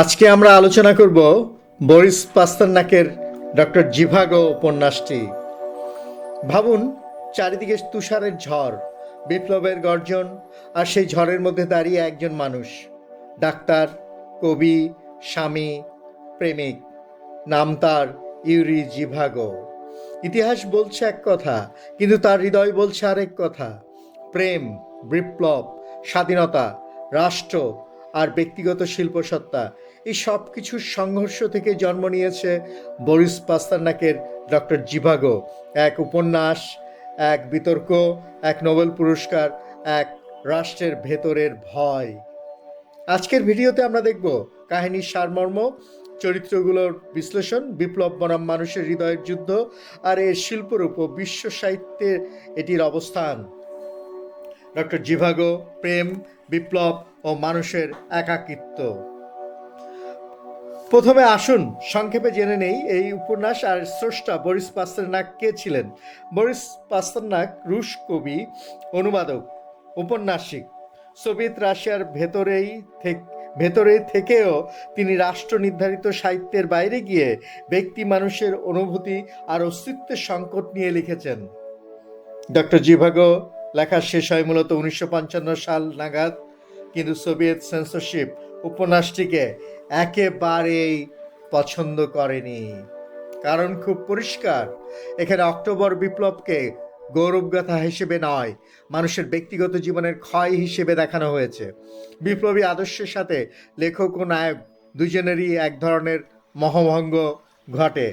আজকে আমরা আলোচনা করব বরিস পাস্তারনাকের ডক্টর জিভাগো উপন্যাসটি। ভাবুন, চারিদিকে তুষারের ঝড়, বিপ্লবের গর্জন, আর সেই ঝড়ের মধ্যে দাঁড়িয়ে একজন মানুষ, ডাক্তার, কবি, স্বামী, প্রেমিক। নাম তার ইউরি জিভাগো। ইতিহাস বলছে এক কথা, কিন্তু তার হৃদয় বলছে আরেক কথা। প্রেম, বিপ্লব, স্বাধীনতা, রাষ্ট্র, আর ব্যক্তিগত শিল্পসত্তা এই সব কিছুর সংঘর্ষ থেকে জন্ম নিয়েছে বরিস পাস্তারনাকের ডক্টর জিভাগো। এক উপন্যাস, এক বিতর্ক, এক নোবেল পুরস্কার, এক রাষ্ট্রের ভেতরের ভয়। আজকের ভিডিওতে আমরা দেখব কাহিনীর সারমর্ম, চরিত্রগুলোর বিশ্লেষণ, বিপ্লব বনাম মানুষের হৃদয়ের যুদ্ধ আর এর শিল্পরূপ ও বিশ্ব সাহিত্যের এটির অবস্থান। ডক্টর জিভাগো, প্রেম, বিপ্লব ও মানুষের একাকিত্ব। প্রথমে আসুন, সংক্ষেপে জেনে নেই এই উপন্যাস আর স্রষ্টা বরিস পাস্তারনাক কে ছিলেন? বরিস পাস্তারনাক রুশ কবি, অনুবাদক, উপন্যাসিক। সোভিয়েত রাশিয়ার ভেতরেই ভেতরে থেকেও তিনি রাষ্ট্র নির্ধারিত সাহিত্যের বাইরে গিয়ে ব্যক্তি মানুষের অনুভূতি আর অস্তিত্বের সংকট নিয়ে লিখেছেন। ডক্টর জিভাগো, লেখা শেষ হয় মূলত উনিশশো পঞ্চান্ন সাল নাগাদ, কিন্তু সোভিয়েত সেন্সরশিপ উপন্যাসটিকে একেবারেই পছন্দ করেনি। কারণ খুব পরিষ্কার। এখানে অক্টোবর বিপ্লবকে গৌরবগাথা হিসেবে নয়, মানুষের ব্যক্তিগত জীবনের ক্ষয় হিসেবে দেখানো হয়েছে। বিপ্লবী আদর্শের সাথে লেখক ও নায়ক দুজনেরই এক ধরনের মহভঙ্গ ঘটে।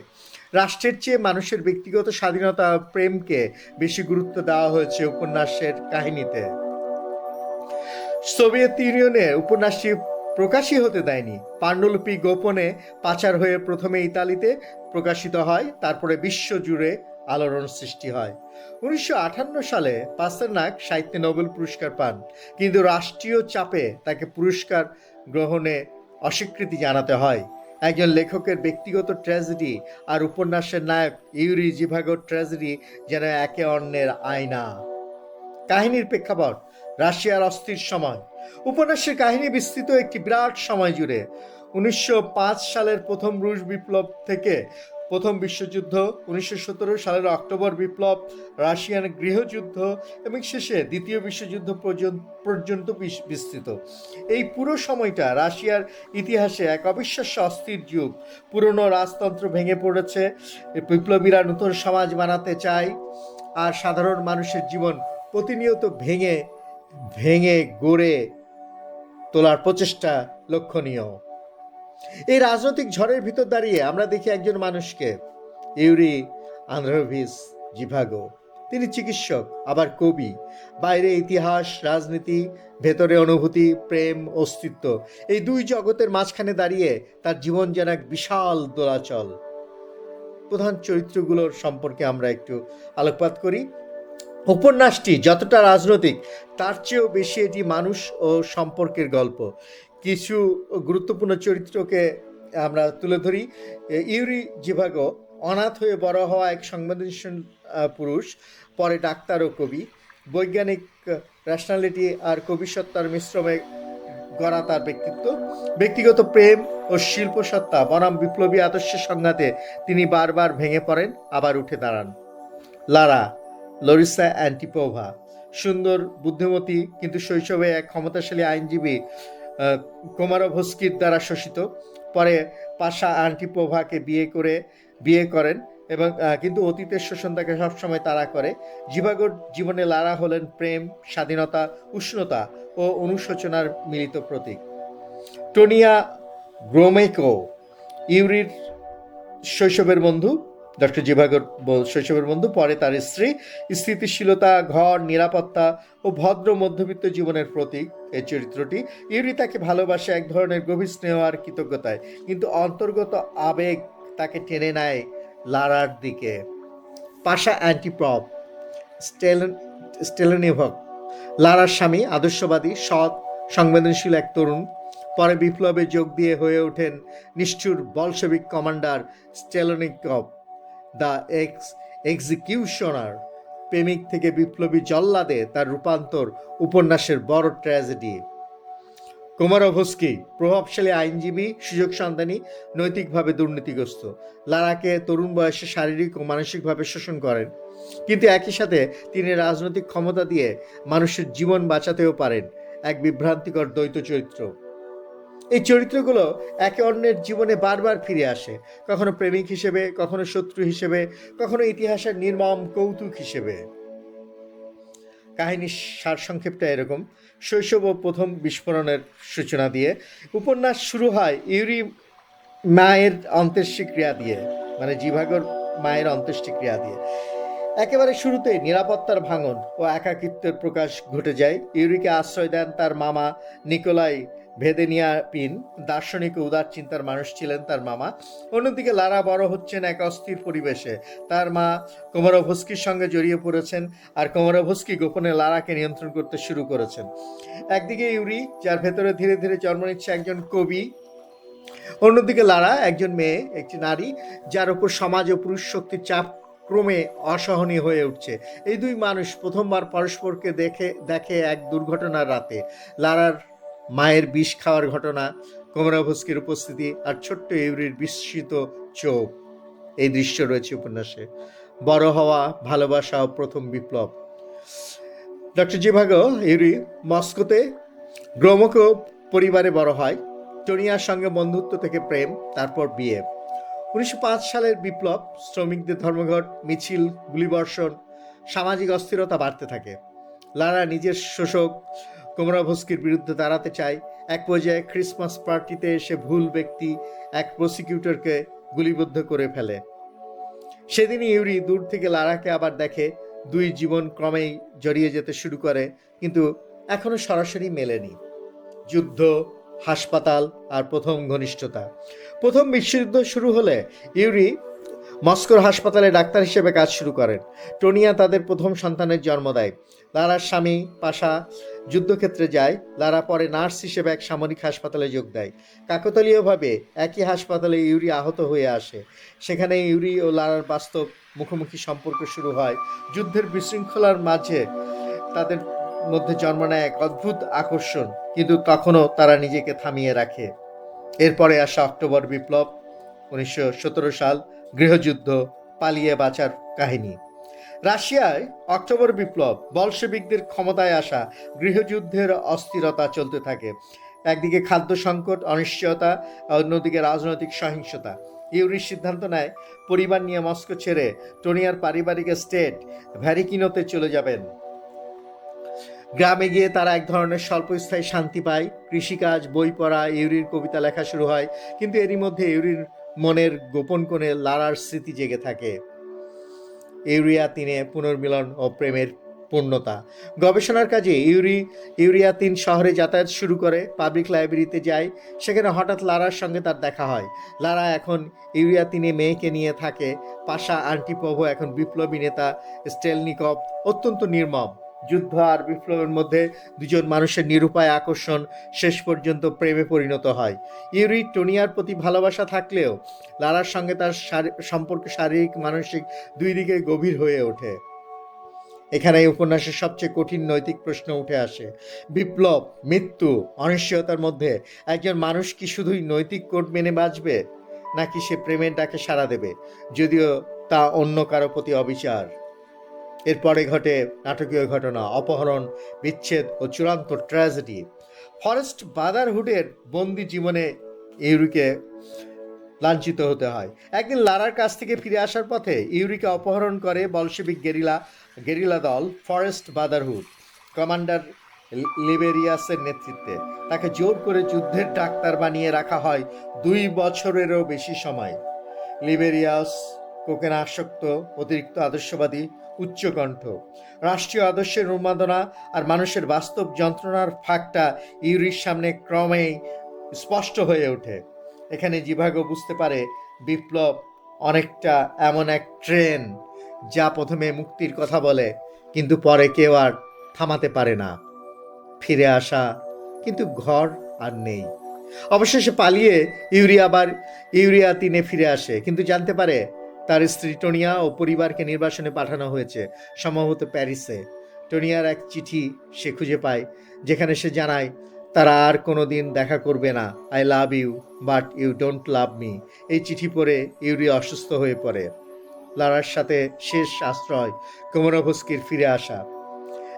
রাষ্ট্রের চেয়ে মানুষের ব্যক্তিগত স্বাধীনতা প্রেমকে বেশি গুরুত্ব দেওয়া হয়েছে উপন্যাসের কাহিনীতে। সোভিয়েত ইউনিয়নে উপন্যাসটি প্রকাশই হতে দেয়নি। পাণ্ডুলিপি গোপনে পাচার হয়ে প্রথমে ইতালিতে প্রকাশিত হয়, তারপরে বিশ্বজুড়ে আলোড়ন সৃষ্টি হয়। উনিশশো আটান্ন সালে পাস্তারনাক সাহিত্যে নোবেল পুরস্কার পান, কিন্তু রাষ্ট্রীয় চাপে তাকে পুরস্কার গ্রহণে অস্বীকৃতি জানাতে হয়। একজন লেখকের ব্যক্তিগত ট্র্যাজেডি আর উপন্যাসের নায়ক ইউরি জিভাগোর ট্র্যাজেডি যেন একে অন্যের আয়না। কাহিনীর প্রেক্ষাপট, রাশিয়ার অস্থির সময়। উপন্যাসের কাহিনী বিস্তৃত একটি বিরাট সময় জুড়ে। উনিশশো পাঁচ সালের প্রথম রুশ বিপ্লব থেকে প্রথম বিশ্বযুদ্ধ, উনিশশো সতেরো সালের অক্টোবর বিপ্লব, রাশিয়ান গৃহযুদ্ধ এবং শেষে দ্বিতীয় বিশ্বযুদ্ধ পর্যন্ত পর্যন্ত বিস্তৃত। এই পুরো সময়টা রাশিয়ার ইতিহাসে এক অবিশ্বাস্য অস্থির যুগ। পুরনো রাজতন্ত্র ভেঙে পড়েছে বিপ্লবীরা নতুন সমাজ বানাতে চায়, আর সাধারণ মানুষের জীবন প্রতিনিয়ত ভেঙে ভেঙে গড়ে তোলার প্রচেষ্টা লক্ষণীয়। এই রাজনৈতিক ঝড়ের ভিতর দাঁড়িয়ে আমরা দেখি একজন মানুষকে, ইউরি আন্দ্রভিস জিভাগো। তিনি চিকিৎসক, আবার কবি। বাইরে ইতিহাস, রাজনীতি, ভেতরে অনুভূতি, প্রেম, অস্তিত্ব, এই দুই জগতের মাঝখানে দাঁড়িয়ে তার জীবন যেন এক বিশাল দোলাচল। প্রধান চরিত্রগুলোর সম্পর্কে আমরা একটু আলোকপাত করি। উপন্যাসটি যতটা রাজনৈতিক, তার চেয়েও বেশি এটি মানুষ ও সম্পর্কের গল্প। কিছু গুরুত্বপূর্ণ চরিত্রকে আমরা তুলে ধরি। ইউরি জিভাগো অনাথ হয়ে বড় হওয়া এক সংবেদনশীল পুরুষ, পরে ডাক্তার ও কবি। বৈজ্ঞানিক ন্যাশনালিটি আর কবিসত্তার মিশ্রমে গড়া তার ব্যক্তিত্ব। ব্যক্তিগত প্রেম ও শিল্পসত্তা বনাম বিপ্লবী আদর্শের সংঘাতে তিনি বারবার ভেঙে পড়েন, আবার উঠে দাঁড়ান। Lara Larissa Antipova. সুন্দর, বুদ্ধিমতী, কিন্তু শৈশবে এক ক্ষমতাশালী আইনজীবী কোমারোভস্কির দ্বারা শোষিত। পরে পাশা অ্যান্টিপোভাকে বিয়ে করে, বিয়ে করেন এবং কিন্তু অতীতের শোষণ তাকে সবসময় তাড়া করে। জিভাগোর জীবনে লারা হলেন প্রেম, স্বাধীনতা, উষ্ণতা ও অনুশোচনার মিলিত প্রতীক। টোনিয়া গ্রোমেকো, ইউরির শৈশবের বন্ধু। ডক্টর জিভাগর শৈশবের বন্ধু, পরে তার স্ত্রী। স্থিতিশীলতা, ঘর, নিরাপত্তা ও ভদ্র মধ্যবিত্ত জীবনের প্রতীক এই চরিত্রটি। ইউরি তাকে ভালোবাসে এক ধরনের গভীর স্নেহ আর কৃতজ্ঞতায়, কিন্তু অন্তর্গত আবেগ তাকে টেনে নেয় লারার দিকে। পাশা অ্যান্টিপ্রপ, স্টেলেন, স্টেলেনিভক। লারার স্বামী আদর্শবাদী, সৎ, সংবেদনশীল এক তরুণ। পরে বিপ্লবে যোগ দিয়ে হয়ে ওঠেন নিষ্ঠুর Bolshevik commander Strelnikov. The ex executioner, প্রেমিক থেকে বিপ্লবী জল্লাদে তার রূপান্তর উপন্যাসের বড় ট্র্যাজেডি। কোমারভস্কি প্রভাবশালী আইনজীবী সুযোগ সন্ধানী, নৈতিকভাবে দুর্নীতিগ্রস্ত। লারাকে তরুণ বয়সে শারীরিক ও মানসিকভাবে শোষণ করেন। কিন্তু একই সাথে তিনি রাজনৈতিক ক্ষমতা দিয়ে মানুষের জীবন বাঁচাতেও পারেন। এক বিভ্রান্তিকর দ্বৈত চরিত্র। এই চরিত্রগুলো একে অন্যের জীবনে বারবার ফিরে আসে। কখনো প্রেমিক হিসেবে, কখনো শত্রু হিসেবে, কখনো ইতিহাসের নির্মম কৌতুক হিসেবে। কাহিনীর সারসংক্ষেপটা এরকম। শৈশব ও প্রথম বিস্ফোরণের সূচনা দিয়ে উপন্যাস শুরু হয় ইউরি মায়ের অন্ত্যেষ্টিক্রিয়া দিয়ে মানে জিভাগর মায়ের অন্ত্যেষ্টিক্রিয়া দিয়ে। একেবারে শুরুতেই নিরাপত্তার ভাঙন ও একাকিত্বের প্রকাশ ঘটে যায়। ইউরিকে আশ্রয় দেন তার মামা নিকোলাই ভেদেনিয়া পিন। দার্শনিক উদার চিন্তার মানুষ ছিলেন তার মামা। অন্যদিকে লারা বড় হচ্ছেন এক অস্থির পরিবেশে। তার মা কোমরভস্কির সঙ্গে জড়িয়ে পড়েছেন আর কোমরভস্কি গোপনে লারাকে নিয়ন্ত্রণ করতে শুরু করেছেন। একদিকে ইউরি, যার ভেতরে ধীরে ধীরে জন্ম নিচ্ছে একজন কবি। অন্যদিকে লারা একজন মেয়ে, একটি নারী, যার উপর সমাজ ও পুরুষ শক্তির চাপ ক্রমে অসহনীয় হয়ে উঠছে। এই দুই মানুষ প্রথমবার পরস্পরকে দেখে দেখে এক দুর্ঘটনার রাতে। লারার মায়ের বিষ খাওয়ার ঘটনা কোমরাভস্কির উপস্থিতি আর ছোট্ট ইউরির বিস্মিত চোখ। এই দৃশ্য রয়েছে উপন্যাসে। বড় হওয়া, ভালোবাসা প্রথম বিপ্লব। ডক্টর জিভাগো ইউরি মস্কোতে গ্রমক পরিবারে বড় হয়। টনিয়ার সঙ্গে বন্ধুত্ব থেকে প্রেম, তারপর বিয়ে। উনিশশো পাঁচ সালের বিপ্লব, শ্রমিকদের ধর্মঘট, মিছিল, গুলিবর্ষণ, সামাজিক অস্থিরতা বাড়তে থাকে। লারা নিজের শোষক কোমরাভস্কির বিরুদ্ধে দাঁড়াতে চায়। এক পর্যায়ে ক্রিসমাস পার্টিতে এসে ভুল ব্যক্তি এক প্রসিকিউটরকে গুলিবদ্ধ করে ফেলে। সেদিনই ইউরি দূর থেকে লারাকে আবার দেখে দুই জীবন ক্রমেই জড়িয়ে যেতে শুরু করে, কিন্তু এখনও সরাসরি মেলেনি। যুদ্ধ, হাসপাতাল আর প্রথম ঘনিষ্ঠতা। প্রথম বিশ্বযুদ্ধ শুরু হলে ইউরি মস্কোর হাসপাতালে ডাক্তার হিসেবে কাজ শুরু করেন। টোনিয়া তাদের প্রথম সন্তানের জন্ম দেয়। লারার স্বামী পাশা যুদ্ধক্ষেত্রে যায়। লারা পরে নার্স হিসেবে এক সামরিক হাসপাতালে যোগ দেয়। কাকতালীয়ভাবে একই হাসপাতালে ইউরি আহত হয়ে আসে। সেখানে ইউরি ও লারার বাস্তব মুখোমুখি সম্পর্ক শুরু হয়। যুদ্ধের বিশৃঙ্খলার মাঝে তাদের মধ্যে জন্ম নেয় এক অদ্ভুত আকর্ষণ। কিন্তু তখনও তারা নিজেকে থামিয়ে রাখে। এরপরে আসা অক্টোবর বিপ্লব, উনিশশো সতেরো সাল। গৃহযুদ্ধ, পালিয়ে বাঁচার কাহিনী। রাশিয়ায় অক্টোবর বিপ্লব বলশেবিকদের ক্ষমতায় আসা গৃহযুদ্ধের অস্থিরতা চলতে থাকে। একদিকে খাদ্য সংকট, অনিশ্চয়তা অন্যদিকে রাজনৈতিক সহিংসতা। ইউরির সিদ্ধান্ত নেয়, পরিবার নিয়ে মস্কো ছেড়ে টোনিয়ার পারিবারিক স্টেট ভ্যারিকিনোতে চলে যাবেন। গ্রামে গিয়ে তারা এক ধরনের স্বল্পস্থায়ী শান্তি পায়। কৃষিকাজ, বই পড়া, ইউরির কবিতা লেখা শুরু হয়, কিন্তু এরই মধ্যে ইউরির মনের গোপন কোণে লারার স্মৃতি জেগে থাকে। ইউরিয়া তিনে পুনর্মিলন ও প্রেমের পূর্ণতা। গবেষণার কাজে ইউরি ইউরিয়া তিন শহরে যাতায়াত শুরু করে, পাবলিক লাইব্রেরিতে যায়, সেখানে হঠাৎ লারার সঙ্গে তার দেখা হয়। লারা এখন ইউরিয়া তিনে মেয়েকে নিয়ে থাকে, পাশা আন্টিপভ এখন বিপ্লবী নেতা, স্টেলনিকভ অত্যন্ত নির্মম। যুদ্ধ আর বিপ্লবের মধ্যে দুজন মানুষের নিরুপায় আকর্ষণ শেষ পর্যন্ত প্রেমে পরিণত হয়। ইউরি টোনিয়ার প্রতি ভালোবাসা থাকলেও লারার সঙ্গে তার সম্পর্ক শারীরিক, মানসিক দুই দিকে গভীর হয়ে ওঠে। এখানে এই উপন্যাসের সবচেয়ে কঠিন নৈতিক প্রশ্ন উঠে আসে। বিপ্লব, মৃত্যু, অনিশ্চয়তার মধ্যে একজন মানুষ কি শুধুই নৈতিক কোড মেনে বাঁচবে, নাকি সে প্রেমের ডাকে সাড়া দেবে, যদিও তা অন্য কারও প্রতি অবিচার? এরপরে ঘটে নাটকীয় ঘটনা, অপহরণ, বিচ্ছেদ ও চূড়ান্ত ট্র্যাজেডি। ফরেস্ট বাদারহুডের বন্দি জীবনে ইউরিকে লাঞ্ছিত হতে হয়। একদিন লারার কাছ থেকে ফিরে আসার পথে ইউরিকে অপহরণ করে বলশেবিক গেরিলা গেরিলা দল, ফরেস্ট বাদারহুড কমান্ডার লিবেরিয়াসের নেতৃত্বে। তাকে জোর করে যুদ্ধের ডাক্তার বানিয়ে রাখা হয় দুই বছরেরও বেশি সময়। লিবেরিয়াস কোকেন আসক্ত, অতিরিক্ত আদর্শবাদী উচ্চকণ্ঠ রাষ্ট্রীয় আদর্শের উন্মাদনা আর মানুষের বাস্তব যন্ত্রণার ফাঁকটা ইউরির সামনে ক্রমেই স্পষ্ট হয়ে ওঠে। এখানে জিভাগো বুঝতে পারে, বিপ্লব অনেকটা এমন এক ট্রেন যা প্রথমে মুক্তির কথা বলে, কিন্তু পরে কেউ আর থামাতে পারে না। ফিরে আসা কিন্তু ঘর আর নেই। অবশেষে পালিয়ে ইউরিয়া আবার, ইউরিয়া তিনে ফিরে আসে, কিন্তু জানতে পারে তার স্ত্রী টোনিয়া ও পরিবারকে নির্বাসনে পাঠানো হয়েছে, সম্ভবত প্যারিসে। টোনিয়ার এক চিঠি সে খুঁজে পায়, যেখানে সে জানায়, তারা আর কোনো দিন দেখা করবে না। I love you, but you don't love me. এই চিঠি পড়ে ইউরি অসুস্থ হয়ে পড়ে। লারার সাথে শেষ আশ্রয় কোমরভস্কির ফিরে আসা।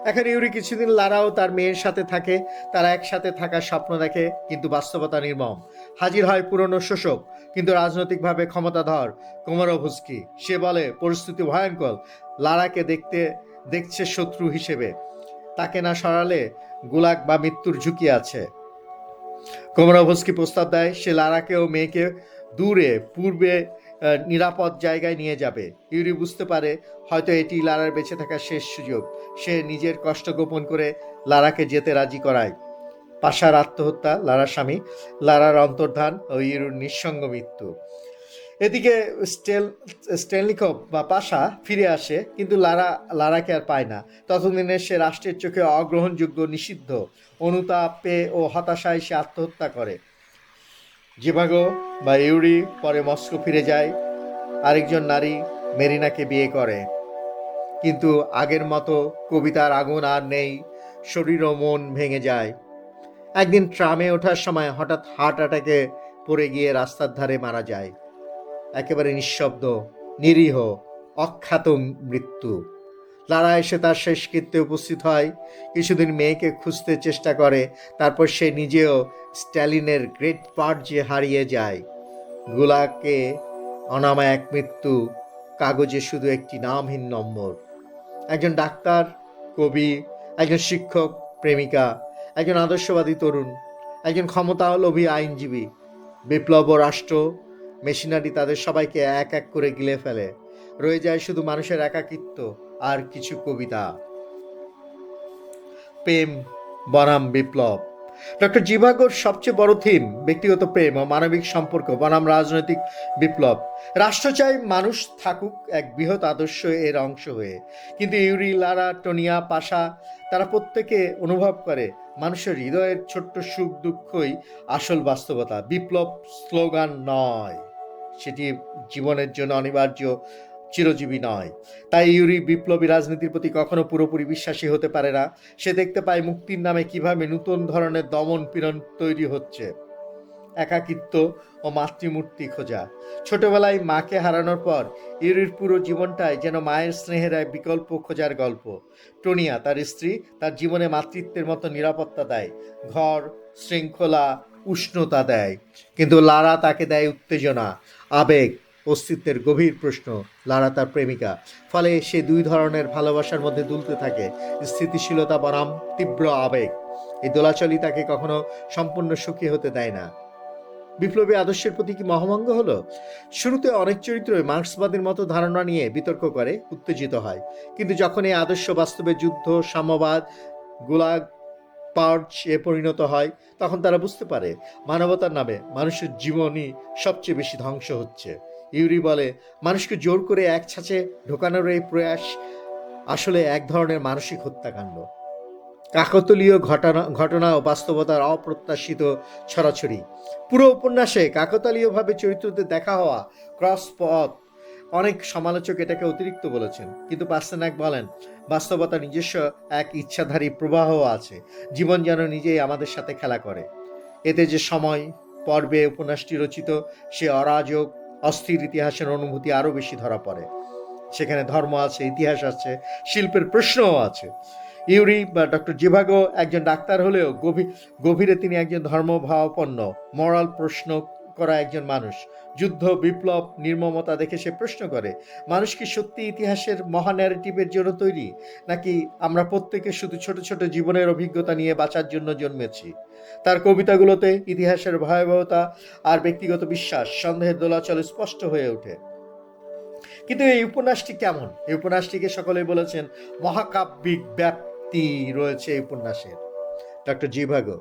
এখন ইউরি কিছুদিন লারাও তার মেয়ের সাথে থাকে, তারা একসাথে থাকার স্বপ্ন দেখে, কিন্তু বাস্তবতা নির্মম। হাজির হয় পুরনো শোষক, কিন্তু রাজনৈতিকভাবে ক্ষমতাধর কোমরভস্কি। সে বলে, পরিস্থিতি ভয়ঙ্কর। লারাকে দেখতে, দেখছে শত্রু হিসেবে। তাকে না সরালে গুলাগ বা মৃত্যুর ঝুঁকি আছে। কোমরভস্কি প্রস্তাব দেয়, সে লারাকে ও মেয়েকে দূরে, পূর্বে নিরাপদ জায়গায় নিয়ে যাবে। ইউরি বুঝতে পারে হয়তো এটি লারার বেঁচে থাকার শেষ সুযোগ। সে নিজের কষ্ট গোপন করে লারাকে যেতে রাজি করায়। পাশার আত্মহত্যা, লারার স্বামী, লারার অন্তর্ধান ও ইউরুর নিঃসঙ্গ মৃত্যু। এদিকে স্টেল স্টেনলিকপ বা পাশা ফিরে আসে, কিন্তু লারা লারাকে আর পায় না। ততদিনে সে রাষ্ট্রের চোখে অগ্রহণযোগ্য নিষিদ্ধ, অনুতাপে ও হতাশায় সে আত্মহত্যা করে। জিভাগো বা ইউরি পরে মস্কো ফিরে যায়। আরেকজন নারী মেরিনাকে বিয়ে করে। কিন্তু আগের মতো কবিতার আগুন আর নেই, শরীর ও মন ভেঙে যায়। একদিন ট্রামে ওঠার সময় হঠাৎ হার্ট অ্যাটাকে পড়ে গিয়ে রাস্তার ধারে মারা যায়। একেবারে নিঃশব্দ, নিরীহ অখ্যাত মৃত্যু। লারা এসে তার শেষকৃত্যে উপস্থিত হয়। কিছুদিন মেয়েকে খুঁজতে চেষ্টা করে, তারপর সে নিজেও স্ট্যালিনের গ্রেট পার্ট যে হারিয়ে যায়। গুলাকে অনামায়ক মৃত্যু, কাগজে শুধু একটি নামহীন নম্বর। একজন ডাক্তার, কবি, একজন শিক্ষক, প্রেমিকা, একজন আদর্শবাদী তরুণ, একজন ক্ষমতালোভী আইনজীবী, বিপ্লব রাষ্ট্র, মেশিনারি তাদের সবাইকে এক এক করে গিলে ফেলে। রয়ে যায় শুধু মানুষের একাকিত্ব। আর কিছু কবিতা। প্রেম, বনাম, বিপ্লব। ডক্টর জিভাগোর সবচেয়ে বড় থিম ব্যক্তিগত প্রেম ও মানবিক সম্পর্ক, বনাম রাজনৈতিক বিপ্লব। রাষ্ট্র চাই মানুষ থাকুক এক বৃহৎ আদর্শ এর অংশ হয়ে। কিন্তু ইউরি, লারা, টোনিয়া, পাশা, তারা প্রত্যেকে অনুভব করে মানুষের হৃদয়ের ছোট্ট সুখ দুঃখই আসল বাস্তবতা। বিপ্লব স্লোগান নয়, সেটি জীবনের জন্য অনিবার্য চিরজীবী নয়। তাই ইউরি বিপ্লবী রাজনীতির প্রতি কখনো পুরোপুরি বিশ্বাসী হতে পারে না। সে দেখতে পায় মুক্তির নামে কীভাবে নতুন ধরনের দমন পীড়ন তৈরি হচ্ছে। একাকিত্ব ও মাতৃমূর্তি খোঁজা। ছোটবেলায় মাকে হারানোর পর ইউরির পুরো জীবনটাই যেন মায়ের স্নেহের এক বিকল্প খোঁজার গল্প। টোনিয়া, তার স্ত্রী, তার জীবনে মাতৃত্বের মতো নিরাপত্তা দেয়, ঘর, শৃঙ্খলা, উষ্ণতা দেয়। কিন্তু লারা তাকে দেয় উত্তেজনা, আবেগ অস্তিত্বের গভীর প্রশ্ন, লারা তার প্রেমিকা। ফলে সে দুই ধরনের ভালোবাসার মধ্যে দুলতে থাকে, স্থিতিশীলতা বনাম, তীব্র আবেগ। এই দোলাচলই তাকে কখনো সম্পূর্ণ সুখী হতে দেয় না। বিপ্লবী আদর্শের প্রতি কি মহামঙ্গ হলো? শুরুতে অনেক চরিত্রই মার্ক্সবাদের মতো ধারণা নিয়ে বিতর্ক করে, উত্তেজিত হয়। কিন্তু যখন এই আদর্শ বাস্তবে যুদ্ধ, সাম্যবাদ, গোলাগ, পার্চ এ পরিণত হয়, তখন তারা বুঝতে পারে, মানবতার নামে মানুষের জীবনই সবচেয়ে বেশি ধ্বংস হচ্ছে। ইউরি বলে, মানুষকে জোর করে এক ছাঁচে ঢোকানোর এই প্রয়াস আসলে এক ধরনের মানসিক হত্যাকাণ্ড। কাকতলীয় ঘটনা ঘটনা ও বাস্তবতার অপ্রত্যাশিত ছড়াছড়ি। পুরো উপন্যাসে কাকতালীয়ভাবে চরিত্রদের দেখা হওয়া ক্রস পথ অনেক সমালোচক এটাকে অতিরিক্ত বলেছেন। কিন্তু পাস্তেনাক বলেন, বাস্তবতা নিজস্ব এক ইচ্ছাধারী প্রবাহ আছে। জীবন যেন নিজেই আমাদের সাথে খেলা করে। এতে যে সময়, পর্বে উপন্যাসটি রচিত, সে অরাজক অস্থির ইতিহাসের অনুভূতি আরও বেশি ধরা পড়ে। সেখানে ধর্ম আছে, ইতিহাস আছে, শিল্পের প্রশ্নও আছে। ইউরি বা ডক্টর জিভাগো একজন ডাক্তার হলেও গভীর, গভীরে তিনি একজন ধর্মভাবাপন্ন, মরাল প্রশ্ন করা একজন মানুষ। যুদ্ধ, বিপ্লব, নির্মমতা দেখে সে প্রশ্ন করে, মানুষ কি সত্যি ইতিহাসের মহা ন্যারেটিভের জন্য তৈরি? নাকি আমরা প্রত্যেকে শুধু ছোট ছোট জীবনের অভিজ্ঞতা নিয়ে বাঁচার জন্য জন্মেছি? তার কবিতাগুলোতে ইতিহাসের ভয়াবহতা আর ব্যক্তিগত বিশ্বাস, সন্দেহের দোলাচলে স্পষ্ট হয়ে ওঠে। কিন্তু এই উপন্যাসটি কেমন? এই উপন্যাসটিকে সকলেই বলেছেন, মহাকাব্যিক ব্যাপ্তি রয়েছে এই উপন্যাসের। Doctor Zhivago.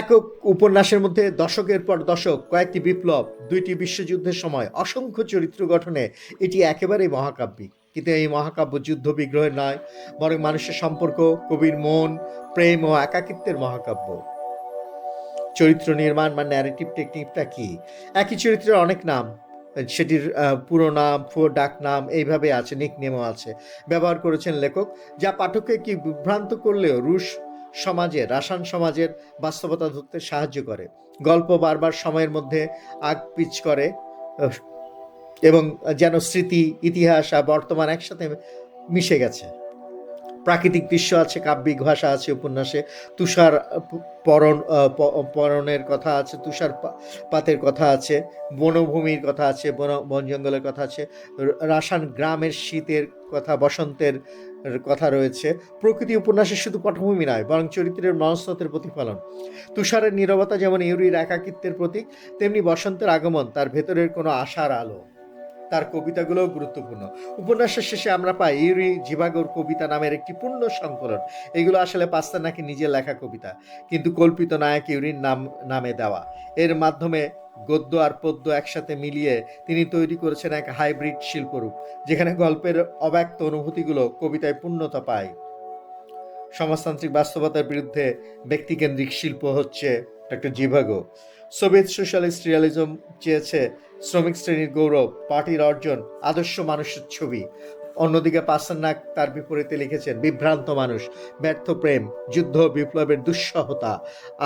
এক উপন্যাসের মধ্যে দশকের পর দশক, কয়েকটি বিপ্লব, দুইটি বিশ্বযুদ্ধের সময় অসংখ্য চরিত্র গঠনে এটি একেবারেই মহাকাব্যিক কিন্তু এই মহাকাব্য যুদ্ধ বিগ্রহের নয়, বরং মানুষের সম্পর্ক, কবির মন, প্রেম ও একাকিত্বের মহাকাব্য। চরিত্র নির্মাণ বা ন্যারেটিভ টেকনিকটা কি? একই চরিত্রের অনেক নাম, সেটির পুরো নাম ডাক নাম এইভাবে আছে নিক নেমও আছে। ব্যবহার করেছেন লেখক, যা পাঠককে কি বিভ্রান্ত করলেও রুশ সমাজের রাসান সমাজের বাস্তবতা ধরতে সাহায্য করে। গল্প বারবার সময়ের মধ্যে আগ পিচ করে এবং যেন স্মৃতি ইতিহাস আর বর্তমান একসাথে মিশে গেছে। প্রাকৃতিক দৃশ্য আছে কাব্যিক ভাষা আছে উপন্যাসে। তুষার পরণ আহ, প- পরনের কথা আছে তুষার পাতের কথা আছে বনভূমির কথা আছে বন বন জঙ্গলের কথা আছে রাসান গ্রামের শীতের কথা বসন্তের কথা রয়েছে, প্রকৃতি উপন্যাসের শুধু পটভূমি নয়, বরং চরিত্রের মনস্তত্বের প্রতিফলন। তুষারের নিরবতা যেমন ইউরির একাকিত্বের প্রতীক, তেমনি বসন্তের আগমন তার ভেতরের কোনো আশার আলো। তার কবিতাগুলোও গুরুত্বপূর্ণ। উপন্যাসের শেষে আমরা পাই ইউরি জিভাগোর কবিতা নামের একটি পূর্ণ সংকলন। এগুলো আসলে পাস্তানাকে নিজের লেখা কবিতা, কিন্তু কল্পিত নায়ক ইউরির নাম, নামে দেওয়া। এর মাধ্যমে গদ্য আর পদ্য একসাথে মিলিয়ে তিনি তৈরি করেছেন এক হাইব্রিড শিল্পরূপ, যেখানে গল্পের অব্যক্ত অনুভূতিগুলো কবিতায় পূর্ণতা পায়। সমাজতান্ত্রিক বাস্তবতার বিরুদ্ধে ব্যক্তিকেন্দ্রিক শিল্প হচ্ছে Doctor Zhivago Soviet socialist realism চেয়েছে শ্রমিক শ্রেণির গৌরব, পার্টির অর্জন, আদর্শ মানুষের ছবি। অন্যদিকে পাসান্নাক তার বিপরীতে লিখেছেন, বিভ্রান্ত মানুষ, ব্যর্থ প্রেম, যুদ্ধ বিপ্লবের দুঃসহতা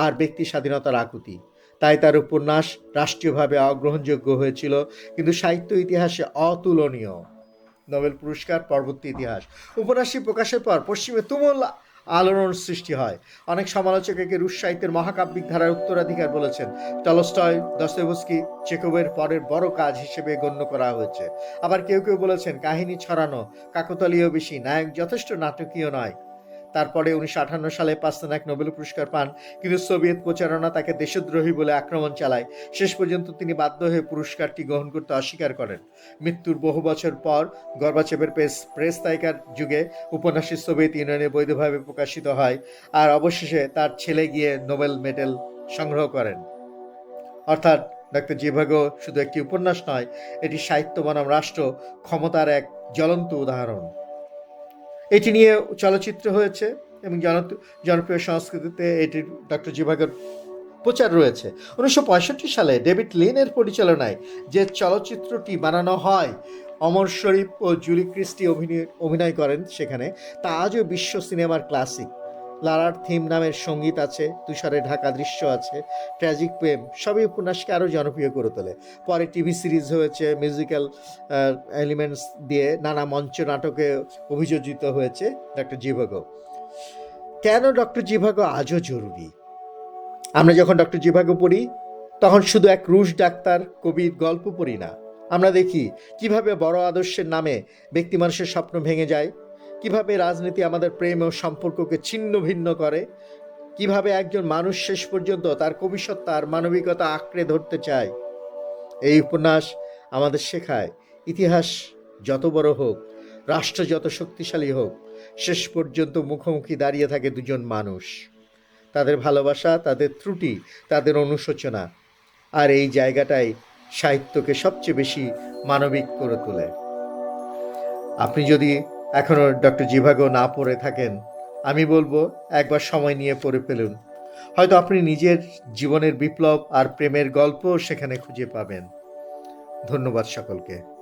আর ব্যক্তি স্বাধীনতার আকুতি। তাই তার উপন্যাস রাষ্ট্রীয়ভাবে অগ্রহণযোগ্য হয়েছিল, কিন্তু সাহিত্য ইতিহাসে অতুলনীয়। নোবেল পুরস্কার, পরবর্তী ইতিহাস। উপন্যাসটি প্রকাশের পর পশ্চিমে তুমুল আলোড়ন সৃষ্টি হয়। অনেক সমালোচক একে রুশ সাহিত্যের মহাকাব্যিক ধারার উত্তরাধিকার বলেছেন। টলস্টয়, দস্তয়েভস্কি চেকোবের পরের বড় কাজ হিসেবে গণ্য করা হয়েছে। আবার কেউ কেউ বলেছেন, কাহিনী ছড়ানো, কাকতালীয় বেশি, নায়ক যথেষ্ট নাটকীয় নয়। তারপরে উনিশশো আঠান্ন সালে পাস্তানাক নোবেল পুরস্কার পান, কিন্তু সোভিয়েত প্রচারণা তাকে দেশদ্রোহী বলে আক্রমণ চালায়। শেষ পর্যন্ত তিনি বাধ্য হয়ে পুরস্কারটি গ্রহণ করতে অস্বীকার করেন। মৃত্যুর বহু বছর পর গর্বাচেপের প্রেস প্রেস তাইকার যুগে উপন্যাসটি সোভিয়েত ইউনিয়নে বৈধভাবে প্রকাশিত হয় আর অবশেষে তার ছেলে গিয়ে নোবেল মেডেল সংগ্রহ করেন। অর্থাৎ ডক্টর জিভাগো শুধু একটি উপন্যাস নয়, এটি সাহিত্য বনাম রাষ্ট্র, ক্ষমতার এক জ্বলন্ত উদাহরণ। এটি নিয়ে চলচ্চিত্র হয়েছে এবং জন- জনপ্রিয় সংস্কৃতিতে এটির ডক্টর জিভাগর প্রচার রয়েছে। উনিশশো পঁয়ষট্টি সালে ডেভিড লিনের পরিচালনায় যে চলচ্চিত্রটি বানানো হয়, অমর শরীফ ও জুলি ক্রিস্টি অভিনয় অভিনয় করেন সেখানে, তা আজও বিশ্ব সিনেমার ক্লাসিক। লারার থিম নামের সংগীত আছে তুষারে ঢাকা দৃশ্য আছে ট্র্যাজিক প্রেম, সবই উপন্যাসকে আরও জনপ্রিয় করে তোলে। পরে টিভি সিরিজ হয়েছে মিউজিক্যাল এলিমেন্টস দিয়ে নানা মঞ্চ নাটকে অভিযোজিত হয়েছে ডক্টর জিভাগো কেন ডক্টর জিভাগো আজও জরুরি? আমরা যখন ডক্টর জিভাগো পড়ি, তখন শুধু এক রুশ ডাক্তার কবির গল্প পড়ি না। আমরা দেখি কীভাবে বড় আদর্শের নামে ব্যক্তি মানুষের স্বপ্ন ভেঙে যায় কীভাবে রাজনীতি আমাদের প্রেম ও সম্পর্ককে ছিন্ন ভিন্ন করে? কীভাবে একজন মানুষ শেষ পর্যন্ত তার কবিসত্তা আর মানবিকতা আঁকড়ে ধরতে চায়? এই উপন্যাস আমাদের শেখায়, ইতিহাস যত বড় হোক, রাষ্ট্র যত শক্তিশালী হোক, শেষ পর্যন্ত মুখোমুখি দাঁড়িয়ে থাকে দুজন মানুষ। তাদের ভালোবাসা, তাদের ত্রুটি, তাদের অনুশোচনা, আর এই জায়গাটাই সাহিত্যকে সবচেয়ে বেশি মানবিক করে তোলে। আপনি যদি এখনও ডক্টর জিভাগো না পড়ে থাকেন, আমি বলব একবার সময় নিয়ে পড়ে ফেলুন। হয়তো আপনি নিজের জীবনের বিপ্লব আর প্রেমের গল্প সেখানে খুঁজে পাবেন। ধন্যবাদ সকলকে।